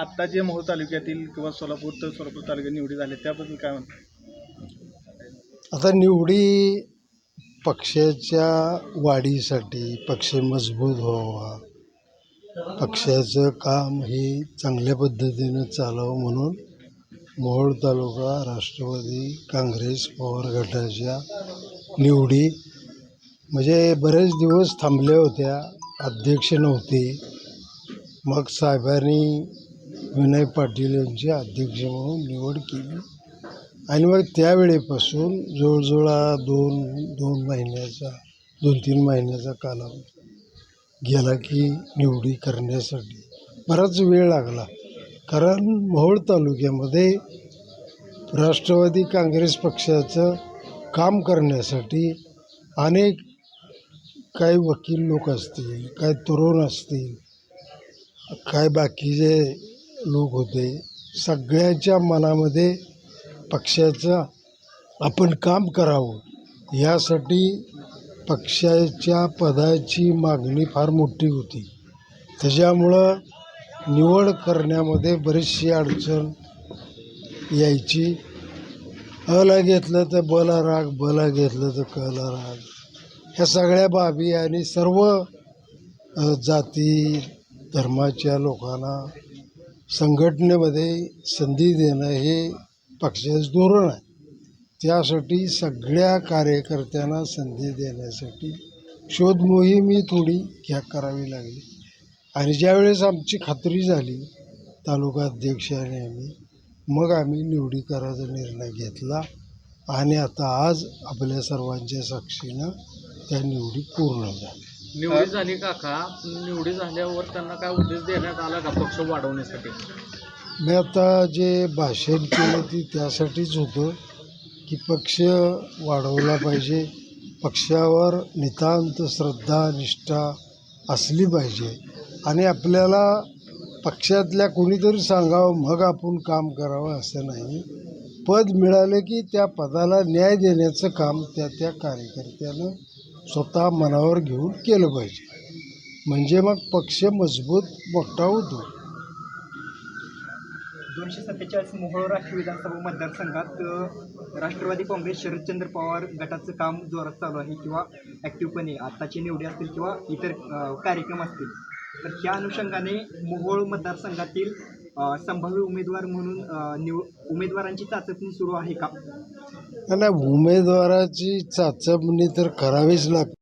आत्ता जे मोहोळ तालुक्यातील किंवा सोलापूर तर सोलापूर तालुक्यात निवडी झाले त्याबद्दल काय म्हणतात आता निवडी पक्षाच्या वाढीसाठी पक्ष मजबूत व्हावा. पक्षाचं काम हे चांगल्या पद्धतीनं चालावं म्हणून मोहोळ तालुका राष्ट्रवादी काँग्रेस पवार गटाच्या निवडी म्हणजे बरेच दिवस थांबल्या होत्या अध्यक्ष नव्हते. मग साहेबांनी विनय पाटील यांची अध्यक्ष म्हणून निवड केली. आणि मग त्यावेळेपासून जवळजवळ दोन दोन महिन्याचा दोन तीन महिन्याचा कालावधी गेला की निवडी करण्यासाठी बराच वेळ लागला. कारण मोहोळ तालुक्यामध्ये राष्ट्रवादी काँग्रेस पक्षाचं काम करण्यासाठी अनेक काही वकील लोक असतील काही तरुण असतील काय बाकीचे लोक होते. सगळ्याच्या मनामध्ये पक्षाचं आपण काम करावं. यासाठी पक्षाच्या पदाची मागणी फार मोठी होती. त्याच्यामुळं निवड करण्यामध्ये बरीचशी अडचण यायची. अला घेतलं तर बला राग बला घेतलं तर कला राग. ह्या सगळ्या बाबी आणि सर्व जाती धर्माच्या लोकांना संघटनेमध्ये संधी देणं हे पक्षाचं धोरण आहे. त्यासाठी सगळ्या कार्यकर्त्यांना संधी देण्यासाठी शोध मोहीमही थोडी घ्या करावी लागली. आणि ज्यावेळेस आमची खात्री झाली तालुका अध्यक्ष आणि आम्ही मग आम्ही निवडी करायचा निर्णय घेतला आणि आता आज आपल्या सर्वांच्या साक्षीनं त्या निवडी पूर्ण झाल्या. निवडी झाली काका निवडी झाल्यावर त्यांना काय उद्देश देण्यात आला का पक्ष वाढवण्यासाठी? मी आता जे भाषण केलं ती त्यासाठीच होतं की पक्ष वाढवला पाहिजे. पक्षावर नितांत श्रद्धा निष्ठा असली पाहिजे. आणि आपल्याला पक्षातल्या कोणीतरी सांगावं मग आपण काम करावं असं नाही. पद मिळालं की त्या पदाला न्याय देण्याचं काम त्या त्या कार्यकर्त्यानं स्वतः मनावर घेऊन केलं पाहिजे. म्हणजे मग पक्ष मजबूत मोठा होतो. दोनशे सत्तेचाळीस मोहोळ राष्ट्रीय विधानसभा मतदारसंघात राष्ट्रवादी काँग्रेस शरदचंद्र पवार गटाचं काम जोरात चालू आहे किंवा ॲक्टिव्हपणे आत्ताची निवडी असतील किंवा इतर कार्यक्रम असतील. तर त्या अनुषंगाने मोहोळ मतदारसंघातील संभाव्य उमेदवार म्हणून निव उमेदवारांची चाचपणी सुरू आहे का? नाही उमेदवाराची चाचपणी तर करावीच लागते.